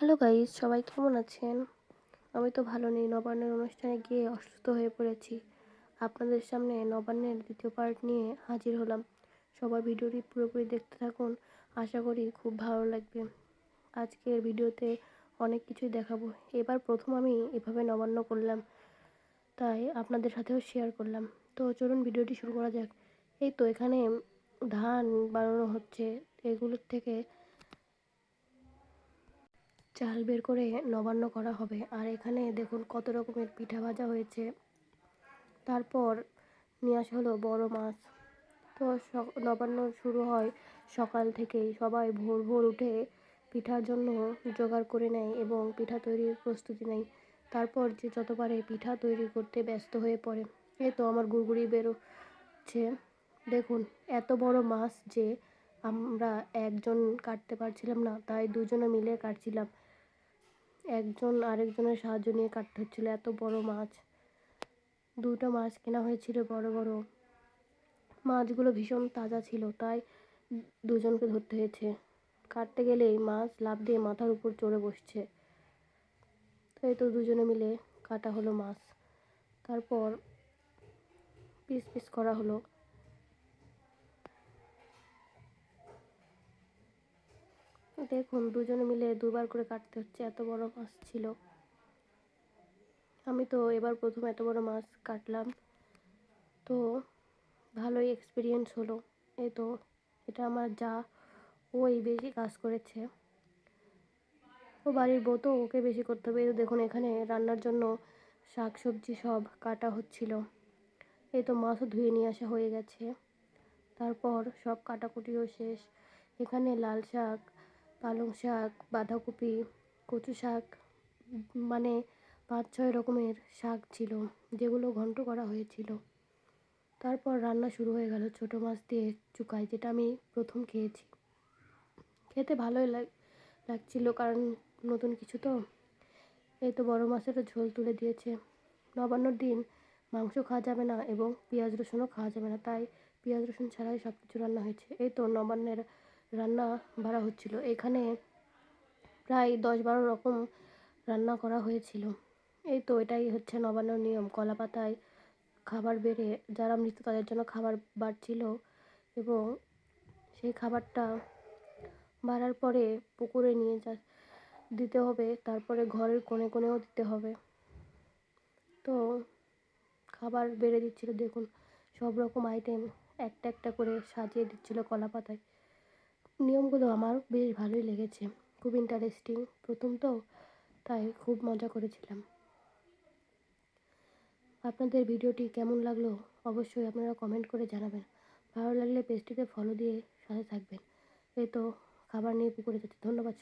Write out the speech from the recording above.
Hello guys, সবাই কেমন আছেন? আমি তো ভালো নেই, নবান্নের অনুষ্ঠানে গিয়ে অসুস্থ হয়ে পড়েছি। আপনাদের সামনে নবান্নের দ্বিতীয় পার্ট নিয়ে হাজির হলাম। সবাই ভিডিওটি পুরোপুরি দেখতে থাকুন, আশা করি খুব ভালো লাগবে। আজকের ভিডিওতে অনেক কিছুই দেখাবো। এবার প্রথম আমি এভাবে নবান্ন করলাম, তাই আপনাদের সাথেও শেয়ার করলাম। তো চলুন ভিডিওটি শুরু করা যাক। এই তো এখানে ধান বানানো হচ্ছে, এগুলোর থেকে চাল বের করে নবান্ন করা হবে। আর এখানে দেখুন কত রকমের পিঠা ভাজা হয়েছে। তারপর নিয়ে আসা হলো বড় মাছ। তো নবান্ন শুরু হয় সকাল থেকেই। সবাই ভোর ভোর উঠে পিঠার জন্য জোগাড় করে নেয় এবং পিঠা তৈরির প্রস্তুতি নেয়। তারপর যে যত পারে পিঠা তৈরি করতে ব্যস্ত হয়ে পড়ে এই তো আমার গুড়গুড়ি বেরোচ্ছে। দেখুন, এত বড় মাছ যে আমরা একজন কাটতে পারছিলাম না, তাই দুজনে মিলে কাটছিলাম। একজন আরেকজনের সাহায্য নিয়ে কাটতে হচ্ছিল, এত বড় মাছ। দুটো মাছ কেনা হয়েছিল, বড় বড়। মাছগুলো ভীষণ তাজা ছিল, তাই দুজনকে ধরতে হয়েছে। কাটতে গেলেই মাছ লাভ দিয়ে মাথার উপর চড়ে বসছে। তাই তো দুজনে মিলে কাটা হলো মাছ। তারপর পিস পিস করা হলো। দেখুন, দুজনে মিলে দুবার করে কাটতে হচ্ছে, এত বড় মাছ ছিল। আমি তো এবার প্রথম এত বড় মাছ কাটলাম। তো ভালোই এক্সপিরিয়েন্স হলো। এই তো, এটা আমার যা ওই বেশি কাজ করেছে। ও বাড়ির বউ তো ওকে বেশি করতে হবে। এই দেখুন, এখানে রান্নার জন্য শাক সবজি সব কাটা হচ্ছিল। এই তো মাছও ধুয়ে নিয়ে আসা হয়ে গেছে। তারপর সব কাটাকুটিও শেষ। এখানে লাল শাক পালং শাক, বাঁধাকপি, কচু শাক মানে পাঁচ ছয় রকমের শাক ছিল, যেগুলো ঘন্ট করা হয়েছিল। তারপর রান্না শুরু হয়ে গেল ছোটো মাছ দিয়ে চুকাই যেটা আমি প্রথম খেয়েছি। খেতে ভালোই লাগ, লাগছিল, কারণ নতুন কিছু তো। এই তো বড়ো মাছেরও ঝোল তুলে দিয়েছে। নবান্নর দিন মাংস খাওয়া যাবে না এবং পেঁয়াজ রসুনও খাওয়া যাবে না, তাই পেঁয়াজ রসুন ছাড়াই সব কিছু রান্না হয়েছে। এই তো নবান্নের রান্না বাড়া হচ্ছিল। এখানে প্রায় দশ বারো রকম রান্না করা হয়েছিল। এই তো এটাই হচ্ছে নবান্ন নিয়ম। কলা পাতায় খাবার বেড়ে যারা মৃত তাদের জন্য খাবার বাড়ছিল এবং সেই খাবারটা বাড়ার পরে পুকুরে নিয়ে যা, দিতে হবে। তারপরে ঘরের কোণে কোণেও দিতে হবে। তো খাবার বেড়ে দিচ্ছিল। দেখুন, সব রকম আইটেম একটা একটা করে সাজিয়ে দিচ্ছিল কলা পাতায় নিয়মগুলো আমার বেশ ভালোই লেগেছে। খুব ইন্টারেস্টিং প্রথম তো, তাই খুব মজা করেছিলাম। আপনাদের ভিডিওটি কেমন লাগল অবশ্যই আপনারা কমেন্ট করে জানাবেন। ভালো লাগলে পেজটিতে ফলো দিয়ে সাথে থাকবেন। এই তো, খাবার নিয়ে পুকুরে যাচ্ছে। ধন্যবাদ